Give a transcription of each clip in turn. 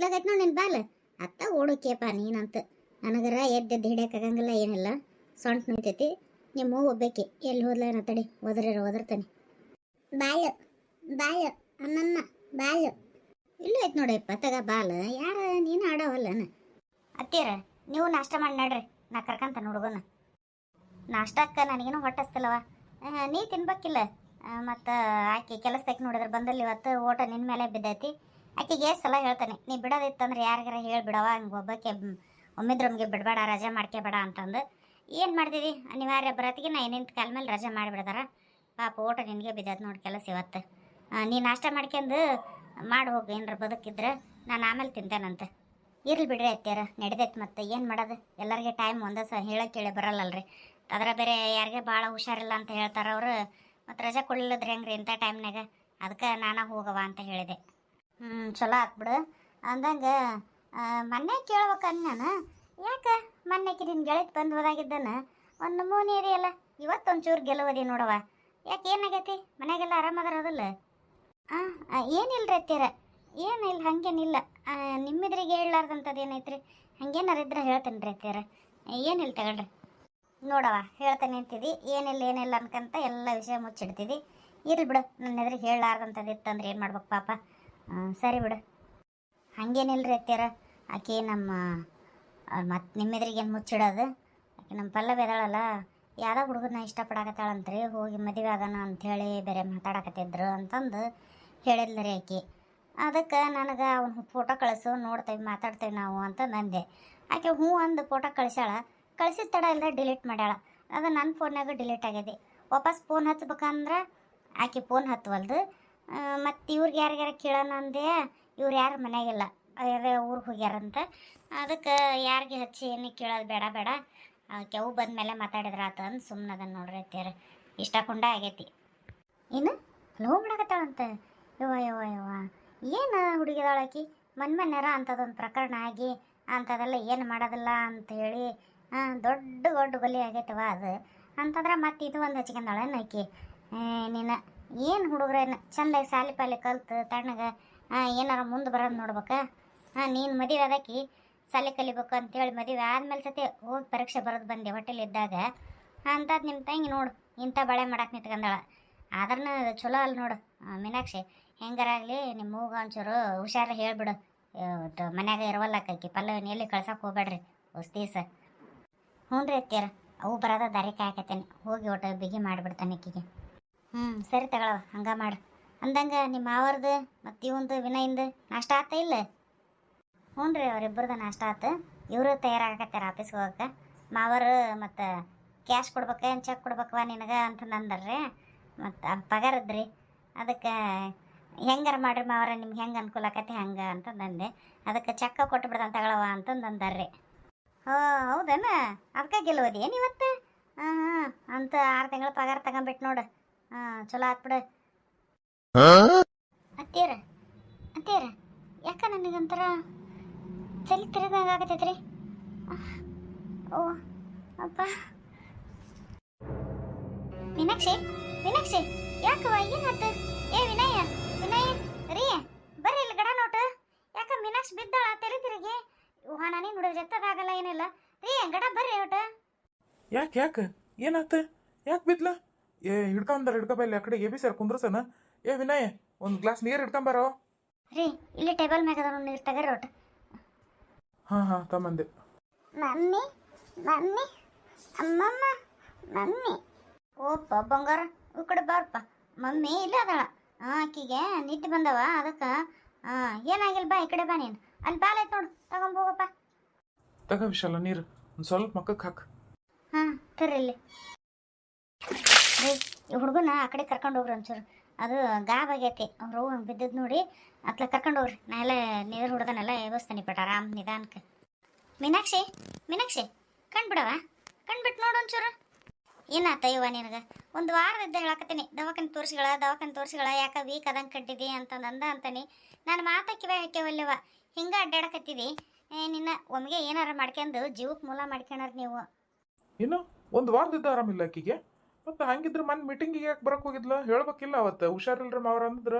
ಎಲ್ಲೋಕಿದಿ ಬಾ ಹಿತ್ಲಾಗೈತ್ ನೋಡಿ ನಿನ್ ಬಾಲ್. ಅತ್ತ ಓಡೋಕೇಪ ನೀನಂತ. ನನಗರ ಎದ್ದೆದ್ದು ಹಿಡಿಯೋಕ್ಕಾಗಂಗಿಲ್ಲ ಏನಿಲ್ಲ. ಸೊಂಟ ನಿಂತೈತಿ. ನಿಮ್ಮ ಒಬ್ಬಕ್ಕೆ ಎಲ್ಲಿ ಎಲ್ಲಿ ಹೋದ್ಲೇನ ತಡಿ. ಒದರ ಒದರ್ತಾನೆ. ಬಾಲ ಬಾಲ, ಅಮ್ಮಮ್ಮ, ಬಾಲ. ಇಲ್ಲ ಐತ್ ನೋಡಪ್ಪ ತಗ ಬಾಲ. ಯಾರ ನೀನು ಆಡವಲ್ಲನ ಅತ್ತೀರ ನೀವು ನಾಷ್ಟ ಮಾಡಿ ನಡ್ರಿ. ನಾ ಕರ್ಕಂತ ಹುಡುಗನ ನಾಷ್ಟಕ್ಕ ನನಗೇನು ಹೊಟ್ಟಸ್ತಲ್ಲವ. ನೀ ತಿನ್ಬೇಕಿಲ್ಲ. ಮತ್ತು ಆಕೆ ಕೆಲಸಕ್ಕೆ ನೋಡಿದ್ರೆ ಬಂದಲ್ಲಿ ಇವತ್ತು ಓಟ ನಿನ್ನ ಮೇಲೆ ಬಿದ್ದೈತಿ. ಆಕೆಗೆ ಸಲ ಹೇಳ್ತಾನೆ, ನೀ ಬಿಡೋದಿತ್ತಂದ್ರೆ ಯಾರಿಗಾರ ಹೇಳ್ಬಿಡವ ಹಂಗೆ ಒಬ್ಬಕ್ಕೆ ಒಮ್ಮಿದ್ರೊಮ್ಗೆ ಬಿಡಬೇಡ, ರಜೆ ಮಾಡ್ಕೋಬೇಡ ಅಂತಂದು. ಏನು ಮಾಡ್ತಿದ್ದಿ ಅನಿವಾರ್ಯ ಬರೋತ್ತಿಗೆ ನಾ ನಿಂತ ಕಾಲ ಮೇಲೆ ರಜೆ ಮಾಡಿಬಿಡ್ದಾರ. ಪಾಪ ಊಟ ನಿನಗೆ ಬಿದ್ದೈತೆ ನೋಡಿ ಕೆಲಸ ಇವತ್ತು. ನೀ ನಾಷ್ಟ ಮಾಡ್ಕೊಂಡು ಮಾಡಿ ಹೋಗಿ, ಏನಾರ ಬದುಕಿದ್ರೆ ನಾನು ಆಮೇಲೆ ತಿಂತೇನಂತೆ. ಇರ್ಲಿ ಬಿಡ್ರಿ ಅತ್ಯಾರ ನಡೆದೈತೆ ಮತ್ತೆ, ಏನು ಮಾಡೋದು? ಎಲ್ಲರಿಗೆ ಟೈಮ್ ಒಂದೇ ಸಹ ಹೇಳಕ್ಕೆ ಕೇಳಿ ಬರಲ್ಲಲ್ರಿ. ಅದರ ಬೇರೆ ಯಾರಿಗೆ ಭಾಳ ಹುಷಾರಿಲ್ಲ ಅಂತ ಹೇಳ್ತಾರೆ ಅವರು. ಮತ್ತು ರಜೆ ಕೊಡಲಿಲ್ಲದ್ರೆ ಹೆಂಗ್ರಿ ಇಂಥ ಟೈಮ್ನಾಗ ಅದಕ್ಕೆ ನಾನು ಹೋಗವ ಅಂತ ಹೇಳಿದೆ. ಹ್ಞೂ ಚಲೋ ಹಾಕ್ಬಿಡು ಅಂದಂಗೆ ಮೊನ್ನೆ ಕೇಳ್ಬೇಕಂದ್ ನಾನು. ಯಾಕೆ ಮೊನ್ನೆಕಿ ನಿನ್ನ ಗೆಳತಿ ಬಂದು ಹೋದಾಗಿದ್ದಾನ? ಒಂದು ನಮೂನಿ ಇದೆಯಲ್ಲ ಇವತ್ತೊಂಚೂರು ಗೆಲುವದಿ ನೋಡವ ಯಾಕೆ ಏನಾಗೈತಿ ಮನೆಗೆಲ್ಲ ಆರಾಮದಾರದಲ್ಲ ಹಾಂ ಏನಿಲ್ಲ ಅತ್ತೀರ? ಏನಿಲ್ಲ ಹಂಗೇನಿಲ್ಲ. ನಿಮ್ಮಿದ್ರಿಗೆ ಹೇಳಲಾರ್ದಂಥದ್ದು ಏನೈತ್ರಿ? ಹಂಗೇನಾರ ಇದ್ರೆ ಹೇಳ್ತೇನೆ ರೀ ಅತ್ತೀರ ಏನಿಲ್ಲ ತಗೊಳ್ರಿ? ನೋಡವ ಹೇಳ್ತಾನೆ ಅಂತಿದ್ದಿ ಏನಿಲ್ಲ ಏನಿಲ್ಲ ಅನ್ಕಂತ ಎಲ್ಲ ವಿಷಯ ಮುಚ್ಚಿಡ್ತಿದ್ದಿ ಇರ್ಲಿ ಬಿಡು ನನ್ನ ಎದುರಿಗೆ ಹೇಳಲಾರ್ದಂಥದ್ದು ಇತ್ತಂದ್ರೆ ಏನು ಮಾಡ್ಬೇಕು ಪಾಪ. ಸರಿ ಬಿಡು. ಹಂಗೇನಿಲ್ಲರಿ ಅತ್ಯಾರ ಆಕೆ ನಮ್ಮ ಮತ್ತು ನಿಮ್ಮೆದ್ರಿಗೆ ಏನು ಮುಚ್ಚಿಡೋದು? ಆಕೆ ನಮ್ಮ ಪಲ್ಲವಿ ಅದಾಳಲ್ಲ ಯಾವುದೋ ಹುಡುಗನ ಇಷ್ಟಪಡಕತ್ತಾಳಂತ್ರಿ, ಹೋಗಿ ಮದುವೆ ಆಗೋಣ ಅಂಥೇಳಿ ಬೇರೆ ಮಾತಾಡಕತ್ತಿದ್ರು ಅಂತಂದು ಹೇಳಿದ್ಲು ರೀ ಆಕೆ. ಅದಕ್ಕೆ ನನಗೆ ಅವ್ನ ಫೋಟೋ ಕಳಿಸು, ನೋಡ್ತೇವೆ, ಮಾತಾಡ್ತೇವೆ ನಾವು ಅಂತ ನಂದೆ. ಆಕೆ ಹ್ಞೂ ಅಂದು ಫೋಟೋ ಕಳಿಸ್ಯಾಳ. ಕಳಿಸಿದ ತಡ ಇಲ್ಲ ಡಿಲೀಟ್ ಮಾಡ್ಯಾಳ. ಅದು ನನ್ನ ಫೋನ್ನಾಗ ಡಿಲೀಟ್ ಆಗ್ಯದೆ. ವಾಪಸ್ ಫೋನ್ ಹಚ್ಬೇಕಂದ್ರೆ ಆಕೆ ಫೋನ್ ಹತ್ತವಲ್ದು ಮತ್ತು ಇವ್ರಿಗೆ ಯಾರಿಗಾರ ಕೇಳೋಣ ಅಂದೆ, ಇವ್ರು ಯಾರು ಮನೆಯಾಗಿಲ್ಲ. ಅದೇ ಊರಿಗೆ ಹೋಗ್ಯಾರಂತ. ಅದಕ್ಕೆ ಯಾರಿಗೆ ಹಚ್ಚಿ ಏನು ಕೇಳೋದು ಬೇಡ ಬೇಡ. ಕೆವು ಬಂದ ಮೇಲೆ ಮಾತಾಡಿದ್ರೆ ಆತ ಅಂದು ಸುಮ್ಮನೆ ಅದನ್ನು ನೋಡ್ರಿ ಅತ್ತೀರ ಇಷ್ಟ ಕುಂಡ ಆಗೈತಿ. ಏನು? ಲವ್ ಮಾಡಕತ್ತಾಳಂತ ಯವ್ವ ಯವ್ವ ಯವ್ವ. ಏನು ಹುಡುಗಿದಾಳ ಮನ್ ಮನ್ಮನ್ಯಾರ ಅಂಥದ್ದೊಂದು ಪ್ರಕರಣ ಆಗಿ ಅಂಥದ್ದೆಲ್ಲ ಏನು ಮಾಡೋದಿಲ್ಲ ಅಂತ ಹೇಳಿ ದೊಡ್ಡ ದೊಡ್ಡ ಗೊಲಿ ಆಗೈತವ ಅದು. ಅಂತಂದ್ರೆ ಮತ್ತೆ ಇದು ಒಂದು ಹಚ್ಕೊಂಡಾಳೇನು ಆಕಿ? ನೀನು. ಏನು ಹುಡುಗ್ರೇನು ಚಂದಾಗಿ ಸಾಲಿ ಪಾಲಿ ಕಲ್ತು ತಣ್ಣಗೆ ಏನಾರ ಮುಂದೆ ಬರೋದು ನೋಡ್ಬೇಕ? ಹಾಂ ನೀನು ಮದುವೆ ಅದಕ್ಕೆ ಸಾಲಿ ಕಲಿಬೇಕು ಅಂತೇಳಿ ಮದುವೆ ಆದಮೇಲೆ ಸತಿ ಹೋಗಿ ಪರೀಕ್ಷೆ ಬರೋದು ಬಂದೆ ಹೋಟೆಲ್ ಇದ್ದಾಗ. ಅಂಥದ್ದು ನಿಮ್ಮ ತಂಗಿ ನೋಡು, ಇಂಥ ಬಳೆ ಮಾಡಕ್ಕೆ ನಿಂತ್ಕೊಂಡಾಳ ಆದ್ರೂ ಚಲೋ ಅಲ್ಲ ನೋಡು ಮೀನಾಕ್ಷಿ. ಹೆಂಗಾರಾಗಲಿ ನಿಮ್ಮ ಮೂಗ ಒಂಚೂರು ಹುಷಾರು ಹೇಳ್ಬಿಡು. ಮನ್ಯಾಗ ಇರವಲ್ಲ ಕೈಕಿ ಪಲ್ಲವಿನ ಎಲ್ಲಿ ಕಳ್ಸಕ್ಕೆ ಹೋಗ್ಬೇಡ್ರಿ ಹೊಸ್ತಿ ಸರ್ ಹ್ಞೂ ರೀ ಅತ್ತೀರ ಅವು ಬರೋದ ದಾರಿ ಕಾಯಕತ್ತೇನೆ. ಹೋಗಿ ಒಟ್ಟು ಬಿಗಿ ಮಾಡಿಬಿಡ್ತಾನೆ ಆಕಿಗೆ. ಹ್ಞೂ ಸರಿ ತಗೊಳವ ಹಂಗೆ ಮಾಡು. ಅಂದಂಗೆ ನಿಮ್ಮ ಮಾವರ್ದು ಮತ್ತು ಇವಂದು ವಿನಯಿಂದ ನಾಷ್ಟ ಆತ ಇಲ್ಲ? ಹ್ಞೂ ರೀ ಅವರಿಬ್ಬರದ್ದು ನಾಷ್ಟ ಆತು. ಇವರು ತಯಾರಾಗತ್ತಾರ ಆಫೀಸ್ಗೆ ಹೋಗಕ್ಕೆ ಮಾವರು ಮತ್ತು ಕ್ಯಾಶ್ ಕೊಡ್ಬೇಕ, ಏನು ಚೆಕ್ ಕೊಡ್ಬೇಕವ ನಿನಗೆ ಅಂತಂದು ಅಂದರ್ರಿ ಮತ್ತು ಪಗಾರದ್ರಿ ಅದಕ್ಕೆ ಹೆಂಗಾರ ಮಾಡ್ರಿ ಮಾವರ, ನಿಮ್ಗೆ ಹೆಂಗೆ ಅನುಕೂಲ ಆಕತಿ ಹಂಗೆ ಅಂತಂದಂದೆ ಅದಕ್ಕೆ ಚೆಕ್ಕ ಕೊಟ್ಟು ಬಿಡ್ತಾನೆ ತಗೊಳವ ಅಂತಂದು ಅಂದಾರ್ರಿ ಹೋ, ಹೌದೇನ? ಅದಕ್ಕೆ ಗೆಲ್ಲೋದೇನು ಇವತ್ತು? ಹಾಂ ಹಾಂ, ಅಂತ ಆರು ತಿಂಗಳ ಪಗಾರ ತಗೊಂಬಿಟ್ಟು ನೋಡು. ಹಾಂ ಚಲೋ ಆತ್ಬಿಡು ಅತ್ತೀರ ಅತ್ತೀರ ಯಾಕ ನನಗಂತರ ಚಲಿ ತಿರುಗಂಗೆ ಆಗತೈತ್ರಿ? ಓ ಅಪ್ಪ ಮೀನಾಕ್ಷಿ ಮೀನಾಕ್ಷಿ ಯಾಕವ ಏನಾತ ಏ ವಿನಯ ವಿನಯ ರೀ ಬರ್ರಿ ಇಲ್ಲಿ ಗಡ ನೋಟ. ಯಾಕ ಮೀನಾಕ್ಷಿ ಬಿದ್ದಾಳ ತಲೆ ತಿರುಗಿ? ವಾ ನಾನೇ ನೋಡಿದ್ರೆ ಎತ್ತದಾಗಲ್ಲ ಏನಿಲ್ಲ. ರೀ ಗಡ ಬರ್ರಿ ಒಟ ಯಾಕೆ ಯಾಕ ಏನಾತ? ಯಾಕೆ ಬಿದ್ಲ? ಏ ಹಿಡ್ಕೊಂಬಂದಾರ ಹಿಡ್ಕೊಬಲ್ಲ ಆ ಕಡೆ ಎಬಿ ಸರ್ ಕುಂದ್ರಸನ ಏ ವಿನಯ್ ಒಂದು ಗ್ಲಾಸ್ ನೀರು ಹಿಡ್ಕೊಂಬಾರೋ ರೀ ಇಲ್ಲಿ ಟೇಬಲ್ ಮ್ಯಾಗ ಅದ ನೀರು ತಗರಿ ಒಟ್ಟು ಹಾಂ ಹಾಂ ತಮ್ಮಂದೆ ಮಮ್ಮಿ ಮಮ್ಮಿ ಅಮ್ಮಮ್ಮ ಮಮ್ಮಿ. ಓಪ್ಪ ಬಂಗಾರ ಈ ಕಡೆ ಬಾರಪ್ಪ. ಮಮ್ಮಿ ಇಲ್ಲ ಅದಾಳ. ಹಾಂ ಆಕಿಗೆ ನಿದ್ದೆ ಬಂದವ ಅದಕ್ಕೆ ಹಾಂ ಏನಾಗಿಲ್ಲ ಬಾ ಈ ಕಡೆ ಬಾ ನೀನು. ಅಲ್ಲಿ ಬಾಲ್ ಐತೆ ನೋಡು ತಗೊಂಬೋಗಪ್ಪ ತಗ ವಿಶಾಲ ನೀರು ಒಂದು ಸ್ವಲ್ಪ ಮಕ್ಕಕ್ಕೆ ಹಾಕು. ಹಾಂ ಇಲ್ಲಿ. ರೀ ಹುಡುಗನ ಆ ಕಡೆ ಕರ್ಕೊಂಡು ಹೋಗ್ರಿ ಒಂಚೂರು. ಅದು ಗಾಬ್ ಆಗೈತಿ. ಅವ್ರು ಬಿದ್ದದ್ದು ನೋಡಿ, ಅತ್ಲ ಕರ್ಕೊಂಡು ಹೋಗ್ರಿ. ನಾ ಎಲ್ಲ ನೀರು ಹುಡುಗನೆಲ್ಲ ವ್ಯವಸ್ಥೆ ಬಿಟ್ಟ ಆರಾಮ್ ನಿಧಾನಕ್ಕೆ ಮೀನಾಕ್ಷಿ ಮೀನಾಕ್ಷಿ, ಕಣ್ಬಿಡವ? ಕಣ್ಬಿಟ್ಟು ನೋಡು ಒಂಚೂರು. ಏನಾತ ಇವ ನಿನಗೆ? ಒಂದು ವಾರದಿಂದ ಹೇಳಕತ್ತೀನಿ. ದವಾಖಾನೆ ತೋರಿಸ್ಗಳ ದವಾಖಾನೆ ತೋರಿಸ್ಗಳ, ಯಾಕ ವೀಕ್ ಅದಂಗೆ ಕಟ್ಟಿದಿ ಅಂತಂದು ಅಂತಾನೆ. ನಾನು ಮಾತಾಕಿವ ಕಿವೆ ಹಾಕ್ಯವಲ್ಲವ? ಹಿಂಗೆ ಅಡ್ಡಾಡಕತ್ತಿದಿ. ನಿನ್ನ ಒಮ್ಗೆ ಏನಾರ ಮಾಡ್ಕೊಂಡು ಜೀವಕ್ಕೆ ಮೂಲ ಮಾಡ್ಕೊಳರ್ ನೀವು. ಇನ್ನು ಒಂದು ವಾರದಿಂದ ಆರಾಮಿಲ್ಲ ಆಕಿಗೆ? ಮತ್ತು ಹಂಗಿದ್ರೆ ಮನ್ ಮೀಟಿಂಗಿಗೆ ಯಾಕೆ ಬರಕ್ಕೆ ಹೋಗಿದ್ಲ? ಹೇಳ್ಬೇಕಿಲ್ಲ ಅವತ್ತು. ಹುಷಾರಿಲ್ರಿ ಮಾವ್ರ ಅಂದ್ರ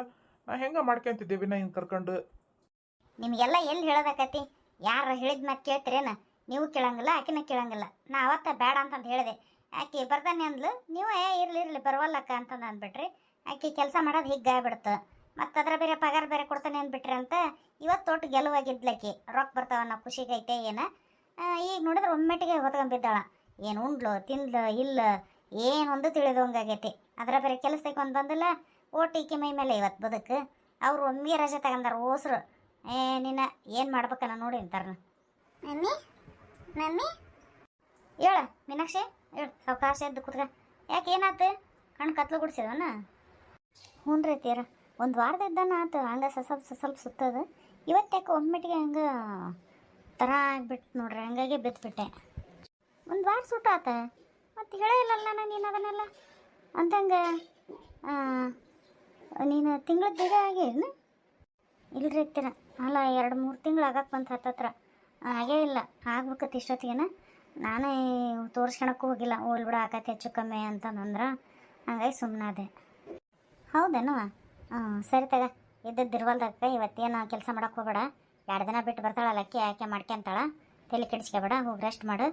ನಾ ಹೆಂಗೆ ಮಾಡ್ಕೊಂತಿದ್ದೆ ವಿನಯ್ ಕರ್ಕೊಂಡು? ನಿಮಗೆಲ್ಲ ಎಲ್ಲಿ ಹೇಳ್ಬೇಕತಿ ಯಾರು ಹೇಳಿದ ಮತ್ತೆ ಕೇಳ್ತೀರೇನ? ನೀವು ಕೇಳಂಗಿಲ್ಲ, ಆಕಿನ ಕೇಳಂಗಿಲ್ಲ. ನಾ ಅವತ್ತ ಬೇಡ ಅಂತಂದು ಹೇಳಿದೆ. ಆಕೆ ಬರ್ತಾನೆ ಅಂದ್ಲು, ನೀವು ಏ ಇರ್ಲಿ ಇರ್ಲಿ ಬರವಲ್ಲಕ್ಕ ಅಂತಂದು ಅಂದ್ಬಿಟ್ರಿ. ಆಕೆ ಕೆಲಸ ಮಾಡೋದು ಹೀಗೆ ಆಗ್ಬಿಡ್ತು. ಮತ್ತು ಅದ್ರ ಬೇರೆ ಪಗಾರ ಬೇರೆ ಕೊಡ್ತಾನೆ ಅಂದ್ಬಿಟ್ರಿ ಅಂತ ಇವತ್ತು ಒಟ್ಟು ಗೆಲುವಾಗಿದ್ಲಕ್ಕಿ ರೊಕ್ಕ ಬರ್ತಾವ ನಾವು ಖುಷಿಗೈತೆ ಏನ? ಈಗ ನೋಡಿದ್ರೆ ಒಮ್ಮೆಟ್ಟಿಗೆ ಹೊತ್ಕೊಂಡ್ಬಿದ್ದಾಳ ಏನು ಉಂಡ್ಲು, ತಿಂದ್ಲು, ಇಲ್ಲ ಏನೊಂದು ತಿಳಿದಂಗಾಗೈತಿ. ಅದರ ಬೇರೆ ಕೆಲಸಕ್ಕೆ ಒಂದು ಬಂದಿಲ್ಲ ಓಟಿಕೆ ಮೈ ಮೇಲೆ ಇವತ್ತು ಬದುಕು. ಅವ್ರು ಒಮ್ಮೆ ರಜೆ ತಗೊಂಡಾರ ಓಸ್ರು. ಏ ನಿನ್ನ ಏನು ಮಾಡ್ಬೇಕನ್ನ ನೋಡಿ ಅಂತಾರ ಮಮ್ಮಿ ಮಮ್ಮಿ. ಹೇಳ ಮೀನಾಕ್ಷಿ ಹೇಳು ಸಾವಕಾಶ ಎದ್ದು ಕುತ್ಕ. ಯಾಕೆ ಏನಾಯ್ತು ಕಣ್ಣು ಕತ್ಲು ಗುಡ್ಸಿದವನ? ಹ್ಞೂ ರೀ ತೀರ ಒಂದು ವಾರದಿದ್ದಾನ ಆತು ಹಂಗೆ ಸ್ವಲ್ಪ ಸಸಲ್ಪ ಸುತ್ತದು. ಇವತ್ತು ಯಾಕೆ ಒಮ್ಮೆಟ್ಟಿಗೆ ಹಂಗೆ ಥರ ಆಗ್ಬಿಟ್ಟು ನೋಡ್ರಿ ಹಂಗಾಗಿ ಬಿದ್ದುಬಿಟ್ಟೆ ಒಂದು ವಾರ ಸುಟ್ಟ ಆತ ಮತ್ತು ಹೇಳೇ ಇಲ್ಲಲ್ಲ ನೀನು ಅದನ್ನೆಲ್ಲ ಅಂತಂಗೆ ನೀನು ತಿಂಗಳ ಬೇಗ ಆಗೇನು ಇಲ್ರಿ ಇರ್ತೀರ ಅಲ್ಲ, ಎರಡು ಮೂರು ತಿಂಗಳು ಆಗಕ್ಕೆ ಬಂತು ಹತ್ತತ್ರ ಹಾಗೇ ಇಲ್ಲ ಆಗ್ಬೇಕತ್ತು ಇಷ್ಟೊತ್ತಿಗೆನ. ನಾನೇ ತೋರಿಸ್ಕೊಳಕ್ಕೂ ಹೋಗಿಲ್ಲ. ಓಲ್ ಬಿಡ ಆಕತ್ತೆ ಹೆಚ್ಚು ಕಮ್ಮಿ ಅಂತಂದ್ರೆ ಹಂಗಾಗಿ ಸುಮ್ಮನಾದೆ ಹೌದೇನು? ಹಾಂ ಸರಿ ತಗ. ಇದ್ದದ್ದು ಇರ್ವಲ್ದಾಗ ಇವತ್ತೇನು ಕೆಲಸ ಮಾಡೋಕ್ಕೆ ಹೋಗ್ಬೇಡ. ಎರಡು ದಿನ ಬಿಟ್ಟು ಬರ್ತಾಳಲ್ಲ ಅಕ್ಕಿ ಆಕೆ ಮಾಡ್ಕೊಂತಾಳ ತಲೆ ಕೆಡಿಸ್ಕೊಬೇಡ, ಹೋಗಿ ರೆಸ್ಟ್ ಮಾಡು.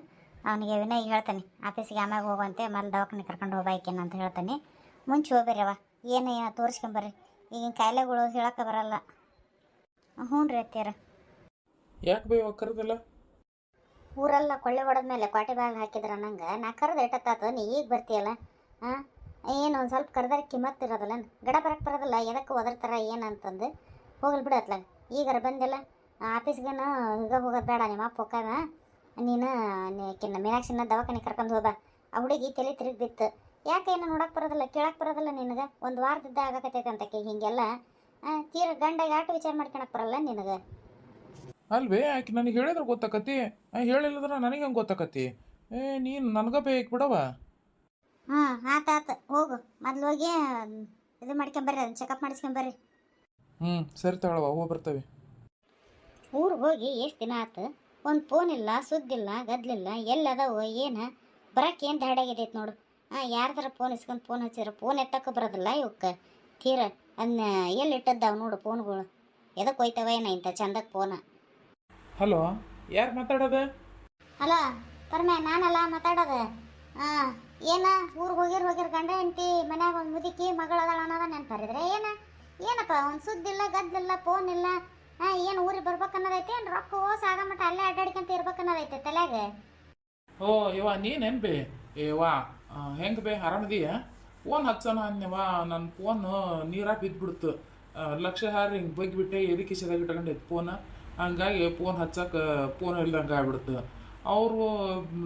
ಅವನಿಗೆ ವಿನಯ್ ಹೇಳ್ತಾನೆ ಆಫೀಸಿಗೆ ಆಮ್ಯಾಗ ಹೋಗುವಂತೆ ಮೊದಲು ದವಾಖಾನೆ ಕರ್ಕೊಂಡು ಹೋಗಬೇಕೆ ಅಂತ ಹೇಳ್ತಾನೆ. ಮುಂಚೆ ಹೋಗ್ಬೇರವ ಏನು ಏನೋ ತೋರಿಸ್ಕೊಂಬರ್ರಿ ಈಗಿನ ಕಾಯಿಲೆಗಳು ಹೇಳಕ್ಕೆ ಬರಲ್ಲ. ಹ್ಞೂ ರೀ ಅತ್ತೀರ ಯಾಕೆ ಬೇವ ಕರೆದಿಲ್ಲ? ಊರೆಲ್ಲ ಕೊಳ್ಳೆ ಹೊಡೆದ್ಮೇಲೆ ಕ್ವಾಟಿ ಬ್ಯಾಗ್ ಹಾಕಿದ್ರ ನಂಗೆ. ನಾ ಕರೆದು ಎಟ್ಟತ್ತಾತು ನೀ ಈಗ ಬರ್ತೀಯಲ್ಲ? ಹಾಂ ಏನು ಒಂದು ಸ್ವಲ್ಪ ಕರೆದ್ರೆ ಕಿಮ್ಮತ್ತು ಇರೋದಿಲ್ಲ ಗಡ ಬರಕ್ಕೆ ಬರೋದಿಲ್ಲ ಎದಕ್ಕೆ ಒದರ್ತಾರ ಏನಂತಂದು ಹೋಗಲ್ ಬಿಡತ್ಲ ಈಗಾರ ಬಂದಿಲ್ಲ. ಆಫೀಸ್ಗೇನು ಈಗ ಹೋಗೋದು ಬೇಡ ನಿಮ್ಮ ಅಪ್ಪ ನೀನು ಕಿನ್ನ ಮೀನಾಕ್ಷಿನ ದವಾಖಾನೆ ಕರ್ಕೊಂಡು ಹೋಗ ಆ ಹುಡುಗಿ ತಲೆ ತಿರುಗಿ ಬಿತ್ತು. ಯಾಕೆ ಏನು ನೋಡಕ್ಕೆ ಬರೋದಿಲ್ಲ ಕೇಳಕ್ಕೆ ಬರೋದಿಲ್ಲ ನಿನಗೆ? ಒಂದು ವಾರದಿದ್ದ ಆಗಕತ್ತೈತೆ ಅಂತಕ್ಕೆ ಹಿಂಗೆಲ್ಲ. ತೀರ ಗಂಡ ಯಾಟು ವಿಚಾರ ಮಾಡ್ಕೊಳಕ್ಕೆ ಬರಲ್ಲ ನಿನಗೆ? ಅಲ್ವೇ ಆಕೆ ನನಗೆ ಹೇಳಿದ್ರೆ ಗೊತ್ತಾಕತಿ ಹೇಳಿಲ್ಲದ್ರ ನನಗೆ ಹೆಂಗೆ ಗೊತ್ತಾಕತಿ ಏ ನೀನು ನನಗ ಬೇಕು ಬಿಡವ ಹಾಂ ಆತ ಹೋಗು. ಮೊದ್ಲು ಹೋಗಿ ಇದು ಮಾಡ್ಕೊಂಬರ್ರಿ ಅದನ್ನ ಚೆಕಪ್ ಮಾಡಿಸ್ಕೊಂಬರ್ರಿ ಹ್ಞೂ ಸರಿ ತಗೊಳವ ಹೋಗಿ ಬರ್ತವೆ. ಊರಿಗೆ ಹೋಗಿ ಎಷ್ಟು ದಿನ ಆತು? ಒಂದು ಫೋನ್ ಇಲ್ಲ ಸುದ್ದಿಲ್ಲ ಗದ್ಲಿಲ್ಲ ಎಲ್ಲದವು ಏನು? ಬರಕ್ಕೆ ಏನು ದಾಡಾಗಿದೈತೆ ನೋಡು. ಹಾಂ ಯಾರ್ದಾರ ಫೋನ್ ಇಸ್ಕೊಂಡು ಫೋನ್ ಹಚ್ಚಿದ್ರೆ ಫೋನ್ ಎತ್ತಕ್ಕೆ ಬರೋದಿಲ್ಲ ಇವಕ್ಕೆ. ತೀರ ಅದನ್ನ ಎಲ್ಲಿ ಇಟ್ಟದ್ದಾವ ನೋಡು ಫೋನ್ಗಳು ಎದಕ್ಕೆ ಹೋಯ್ತವ ಏನ ಇಂಥ ಚಂದಕ್ಕೆ ಫೋನ ಹಲೋ ಯಾರು ಮಾತಾಡೋದು? ಹಲೋ ಪರಮೆ ನಾನಲ್ಲ ಮಾತಾಡೋದು. ಹಾಂ ಏನ ಊರಿಗೆ ಹೋಗಿರ್ ಹೋಗಿರ್ ಗಂಡ ಹೆಂಡತಿ ಮನ್ಯಾಗ ಒಂದು ಮುದುಕಿ ಮಗಳದಾಳ ಅನ್ನೋದ ನೆನ್ಪರಿದ್ರೆ ಏನ? ಏನಪ್ಪ ಒಂದು ಸುದ್ದಿಲ್ಲ ಗದ್ದಿಲ್ಲ ಫೋನ್ ಇಲ್ಲ. ಏನು ಊರಿಗೆ ಬರ್ಬೇಕನ್ನೋದೈತೆ ಏನು ರೊಕ್ಕ ಓಸ್ ಆಗಮಟ ಅಲ್ಲೇ ಅಡ್ಡಾಡ್ಕೊಂತ ಇರ್ಬೇಕನ್ನೋದೈತೆ ತಲೆಯಾಗ? ಓ ಇವ ನೀನೇನು ಬೇ? ಏವಾ ಹೆಂಗೆ ಬೇ? ಆರಾಮದೀಯ ಫೋನ್ ಹಚ್ಚೋಣ ಅನ್ಯವ ನನ್ನ ಫೋನ್ ನೀರಾಗ ಬಿದ್ದುಬಿಡ್ತು ಲಕ್ಷ ಹಾರಿ ಹಿಂಗೆ ಬಗ್ಗಿಬಿಟ್ಟೆ ಎದಿ ಕಿಸೆದಾಗ ಇಟ್ಕೊಂಡಿದ್ದು ಫೋನ್? ಹಂಗಾಗಿ ಫೋನ್ ಹಚ್ಚಕ್ಕೆ ಫೋನ್ ಇಲ್ದಂಗೆ ಆಗ್ಬಿಡ್ತು. ಅವರು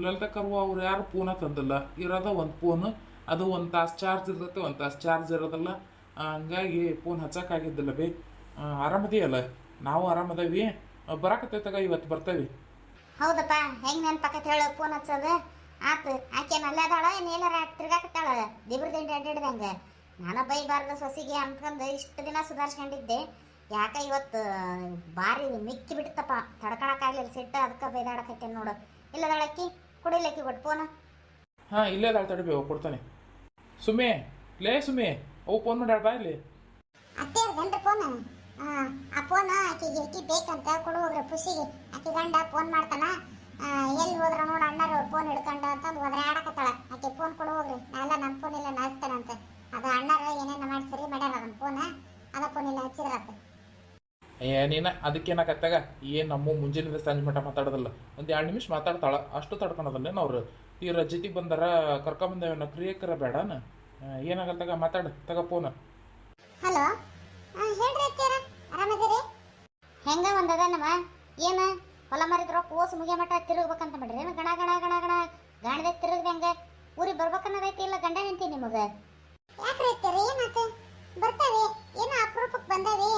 ಲಲಿತಕ್ಕರ್ವ ಅವ್ರು ಯಾರು ಫೋನ ತಂದಿಲ್ಲ. ಇರೋದ ಒಂದು ಫೋನ್, ಅದು ಒಂದು ತಾಸು ಚಾರ್ಜ್ ಇರ್ತೈತೆ, ಒಂದು ತಾಸು ಚಾರ್ಜ್ ಇರೋದಲ್ಲ. ಹಂಗಾಗಿ ಫೋನ್ ಹಚ್ಚಕ್ಕಾಗಿದ್ದಿಲ್ಲ ಬೇ. ಆರಾಮದಿಯಲ್ಲ ನಾವು ಆರಾಮದೇವಿ. ಬರಾಕತ್ತೈತಾಗ ಇವತ್ತು ಬರ್ತೇವೆ. ಹೌದಪ್ಪ ಹೆಂಗ್ ನೆನ್ಪಾಕತ್ ಹೇಳು ಫೋನ್ ಹಚ್ಚದ. ಆತು ಆಕೆ ಅಲ್ಲೇ ಅದಾಳ ಏನು ಎಲ್ಲಾರ ತಿರ್ಗಾಕತ್ತಾಳ ದಿಬ್ರ ದಿಂಡಿ ನಾನ ಬೈಬಾರ್ದು ಸೊಸಿಗೆ ಅನ್ಕೊಂಡು ಇಷ್ಟು ದಿನ ಸುಧಾರಿಸ್ಕೊಂಡಿದ್ದೆ. ಯಾಕ ಇವತ್ತು ಭಾರಿ ಮಿಕ್ಕಿ ಬಿಡ್ತಪ್ಪ ತಡ್ಕೊಳಕ್ಕಾಗ್ಲಿಲ್ಲ ಸಿಟ್ಟು ಅದಕ್ಕೆ ಬೈದಾಡಕತ್ತೇನೆ ನೋಡು. ಇಲ್ಲದಾಳಕ್ಕಿ ಕುಡಿಲಕ್ಕಿ ಕೊಟ್ಟು ಫೋನ್ ಹಾಂ ಇಲ್ಲೇ ಅದಾಳ ತಡಿಬೇ ಕೊಡ್ತಾನೆ. ಸುಮೆ ಲೇ ಸುಮೆ ಅವು ಫೋನ್ ಮಾಡ್ಯಾಳ ಬಾ ಇಲ್ಲಿ. ಅತ್ತೆ ಫೋನ್ ಆ ಫೋನ್ ಆಕೆಗೆ ಆಕೆ ಬೇಕಂತ ಕೊಡು ಹೋಗ್ರಿ ಖುಷಿಗೆ. ಆಕೆ ಗಂಡ ಫೋನ್ ಮಾಡ್ತಾನ ಎಲ್ಲಿ ಹೋದ್ರ ನೋಡ ಅಣ್ಣರು ಫೋನ್ ಹಿಡ್ಕೊಂಡ ಅಂತ ಹೋದ್ರೆ ಆಡಕತ್ತಾಳ ಆಕೆ ಫೋನ್ ಕೊಡು ಹೋಗ್ರಿ ನಾವೆಲ್ಲ ನನ್ನ ಫೋನ್ ಇಲ್ಲ ನಾಚ್ತಾನಂತೆ ಅದು ಅಣ್ಣರ ಏನೇನು ಮಾಡಿ ಸರಿ ಮಾಡ್ಯಾರ ನಮ್ಮ ಫೋನ್ ಅದ ಫೋನ್ ಇಲ್ಲ ಹಚ್ಚಿದ್ರತ್ತೆ ಏ ನೀನ ಅದಕ್ಕೇನಾಗತ್ತಾಗ ಏನು ನಮ್ಮ ಮುಂಜಾನೆ ಸಂಜೆ ಮಟ್ಟ ಮಾತಾಡೋದಿಲ್ಲ ಒಂದು ಎರಡು ನಿಮಿಷ ಮಾತಾಡ್ತಾಳ ಅಷ್ಟು ತಡ್ಕೊಳೋದಲ್ಲೇನು ಅವ್ರು? ತೀರ ಬಂದರ ಬಂದಾರ ಕರ್ಕೊಂಬಂದೇವನ ಕ್ರಿಯಕರ ಬೇಡನ? ಏನಾಗತ್ತಾಗ ಮಾತಾಡು ತಗ ಫೋನ್ ಹಲೋ ನಮ್ಮ ಏನ? ಹೊಲ ಮರಿದ್ರ ಕೋಸು ಮುಗಿಯ ಮಟ್ಟ ತಿರುಗ್ಬೇಕಂತ ಮಾಡಿರಿ ಗಣ ಗಣ ಗಣ ಗಣ ಗಣ ಗಾಣದಾಗ ತಿರುಗ್ದಂಗ ಊರಿಗೆ ಬರ್ಬೇಕನ್ನೋದೈತಿ ಇಲ್ಲ ಗಂಡ ಹೆಂಡತಿ ನಿಮಗ? ಯಾಕ್ರಿ ಏನು ಏನಾತ ಬರ್ತಾವೆ. ಏನೋ ಅಪರೂಪಕ್ಕೆ ಬಂದಾವೆ.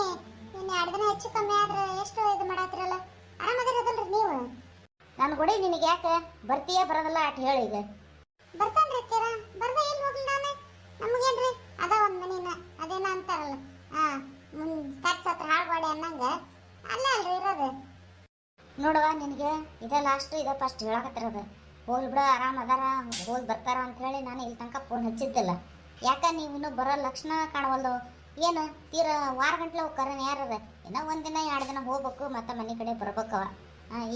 ಇನ್ನು ಎರಡು ದಿನ ಹೆಚ್ಚು ಕಮ್ಮಿ ಆದ್ರೆ ಎಷ್ಟು ಇದು ಮಾಡಾತಿರಲ್ಲ ಆರಾಮದಿರೋದಲ್ರಿ ನೀವು? ನನ್ನ ಗುಡಿ ನಿನಗೆ ಯಾಕೆ? ಬರ್ತೀಯ ಬರೋದಲ್ಲ ಆಟ ಹೇಳಿ ಈಗ. ಬರ್ತಾನ್ರಿ ಅತ್ತೀರ? ಬರ್ದ ಎಲ್ಲಿ ಹೋಗ್ಲಿ ನಾನು? ನಮಗೇನ್ರಿ? ಅದ ಒಂದು ಮನಿನ ಅದೇನ ಅಂತಾರಲ್ಲ. ಹಾ ತಕ್ಕ ಸತ್ರ ಹಾಳ್ಬಾಡಿ ಅನ್ನಂಗ. ಅಲ್ಲ ಇರೋದು. ನೋಡುವ, ನಿನಗೆ ಇದೆ ಲಾಸ್ಟ್ ಇದೆ ಫಸ್ಟ್ ಹೇಳಕತ್ತಿರೋದು. ಹೋಲ್ ಬಿಡ, ಆರಾಮ್ ಅದಾರ ಹೋಗಿ ಬರ್ತಾರ ಅಂತ ಹೇಳಿ ನಾನು ಇಲ್ಲಿ ತನಕ ಫೋನ್ ಹಚ್ಚಿದ್ದಿಲ್ಲ. ಯಾಕ ನೀವು ಇನ್ನೂ ಬರೋ ಲಕ್ಷಣ ಕಾಣವಲ್ದು? ಏನು, ತೀರ ವಾರ ಗಂಟ್ಲೆ ಹೋಗ್ತಾರ ಯಾರದ ಒಂದು ದಿನ, ಎರಡು ದಿನ ಹೋಗ್ಬೇಕು, ಮತ್ತೆ ಮನೆ ಕಡೆ ಬರ್ಬೇಕವ.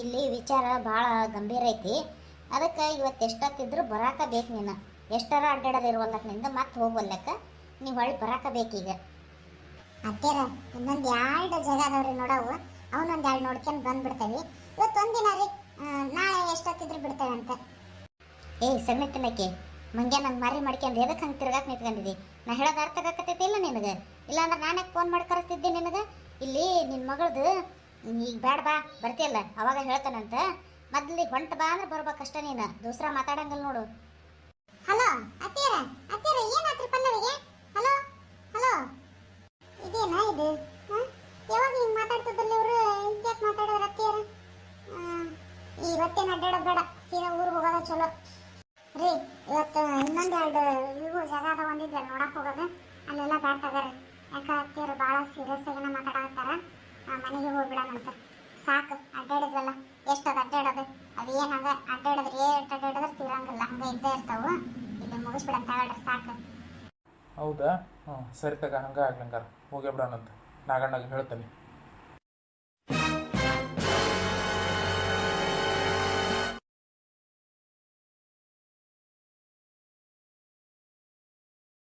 ಇಲ್ಲಿ ವಿಚಾರ ಭಾಳ ಗಂಭೀರ ಐತಿ. ಅದಕ್ಕೆ ಇವತ್ತು ಎಷ್ಟೊತ್ತಿದ್ರು ಬರಾಕ ಬೇಕು ನೀನು. ಎಷ್ಟರ ಅಡ್ಡಾಡೋದು ಇರುವಲ್ಲಕ್ಕ ನಿಂದ ಮತ್ತೆ ಹೋಗ್ವಲ್ಲಕ್ಕ ನೀವು ಹೊಳ್ಳಿ ಬರಾಕ ಬೇಕೀಗ. ಅತ್ತೇರ ಇನ್ನೊಂದು ಎರಡು ಜಾಗ ಅದಾವ್ರಿ ನೋಡವು ಅವನೊಂದು ಎರಡು ನೋಡ್ಕೊಂಡು ಬಂದ್ಬಿಡ್ತೇವೆ. ಇವತ್ತು ಒಂದಿನ ರೀ ನಾಳೆ ಎಷ್ಟೊತ್ತಿದ್ರು ಬಿಡ್ತೇವೆ ಅಂತ ಏಯ್ ಸಣ್ಣ ತಿನ್ನಕ್ಕೆ ಮಂಗ್ಯ ನಂಗೆ ಮಾರಿ ಮಾಡ್ಕೊಂಡು ಎದಕ್ಕೆ ಹಂಗೆ ತಿರ್ಗಾಕ್ ನಿಂತ್ಕೊಂಡಿದ್ದಿ ನಾ ಹೇಳೋದು ಅರ್ಥ ಆಗತ್ತೈತಿ ಇಲ್ಲ ನಿನಗೆ? ಇಲ್ಲಾಂದ್ರೆ ನಾನೇ ಫೋನ್ ಮಾಡಿ ಕರೆಸ್ತಿದ್ದೆ ನಿನಗೆ? ಇಲ್ಲಿ ನಿನ್ನ ಮಗಳದು ಈಗ ಬೇಡ ಬಾ ಬರ್ತೀಯಲ್ಲ ಅವಾಗ ಹೇಳ್ತಾನಂತ. ಮೊದ್ಲು ಹೊಂಟ ಬಾ ಅಂದ್ರೆ ಬರ್ಬೇಕಷ್ಟ ನೀನು. ದೂಸರ ಮಾತಾಡಂಗಿಲ್ಲ ನೋಡು. ಹಲೋ ಅತ್ತೀರ ಅತ್ತೀರ ಏನಾತ್ರಿ ಪಲ್ಲವಿಗೆ ಹಲೋ ಹಲೋ ಇದೇನಾ ಇದು ಹ? ಯಾವಾಗ ಹಿಂಗೆ ಮಾತಾಡ್ತಿದ್ದಲ್ಲಿ ಇವರು ಹಿಂಗ್ಯಾಕೆ ಮಾತಾಡೋರು ಅತ್ತೀರ ಇವತ್ತೇನು ಅಡ್ಡಾಡೋದು ಬೇಡ ಸೀದಾ ಊರಿಗೆ ಹೋಗೋದು ಚಲೋ. ರೀ, ಇವತ್ತು ಇನ್ನೊಂದು ಎರಡು ಇವು ಜಾಗ ಅದ ಒಂದಿದ್ದೆ ನೋಡಕ್ ಹೋಗೋದು. ಅಲ್ಲೆಲ್ಲ ಬ್ಯಾಟ್ ಅದಾರೆ ಯಾಕೆ ಅತ್ತಿಯರು ಭಾಳ ಸೀರಿಯಸ್ ಆಗಿನ ಮಾತಾಡತ್ತಾರ ಮನೆಗೆ ಹೋಗ್ಬಿಡೋಣಂತ ಸಾಕು, ಅಡ್ಡಾಡಿದ್ವಲ್ಲ. ಎಷ್ಟದು ಅಡ್ಡಾಡೋದು? ಅದು ಹಂಗೆ ಅಡ್ಡಾಡಿದ್ರೆ ಏಟ್ ಅಡ್ಡಾಡಿದ್ರೆ ತೀರಂಗಿಲ್ಲ. ಹಂಗೆ ಇದ್ದೇ ಇರ್ತಾವೆ. ಇಲ್ಲಿ ಮುಗಿಸ್ಬಿಡಂತ ಹೇಳ್ರಿ ಸಾಕು. ಹೌದಾ? ಹ್ಞೂ ಸರಿ ತಗ, ಹಂಗೆ ಆಗ್ಲಂಗಾರ ಹೋಗೇ ಬಿಡೋಣಂತ ನಾಗಣ್ಣಗೆ ಹೇಳ್ತಾನೆ.